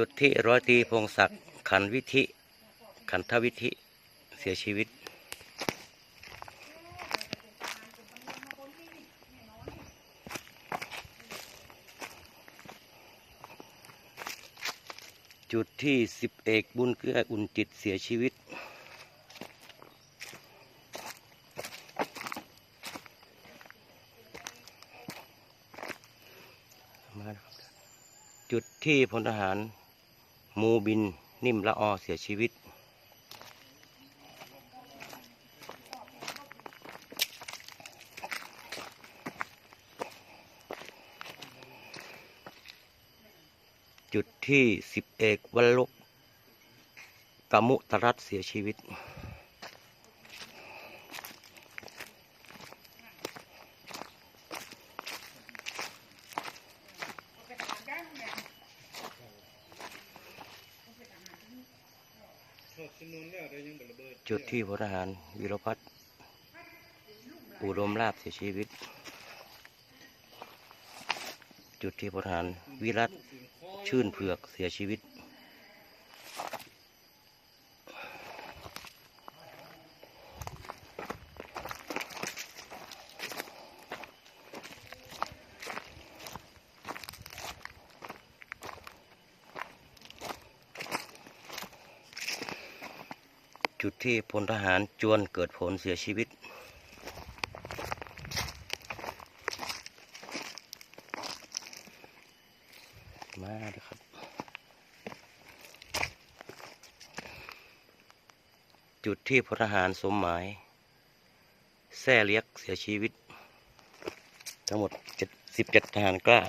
จุดที่ร้อยตีพงศักดิ์ขันวิธิ ขันทวิธิเสียชีวิต จุดที่สิบเอกบุญเกื้ออุ่นจิตเสียชีวิตจุดที่พลทหาร มูบินนิ่มละออเสียชีวิต จุดที่สิบเอกวัลลุกมุตรัตเสียชีวิต จุดที่พลทหารวิรพัฒน์อุดมลาบเสียชีวิต จุดที่พลทหารวิรัตชื่นเผือกเสียชีวิต จุดที่พลทหารจวนเกิดผลเสียชีวิต มาเลยครับ จุดที่พลทหารสมหมายแซ่เลียกเสียชีวิต ทั้งหมดสิบเจ็ดทหารกล้า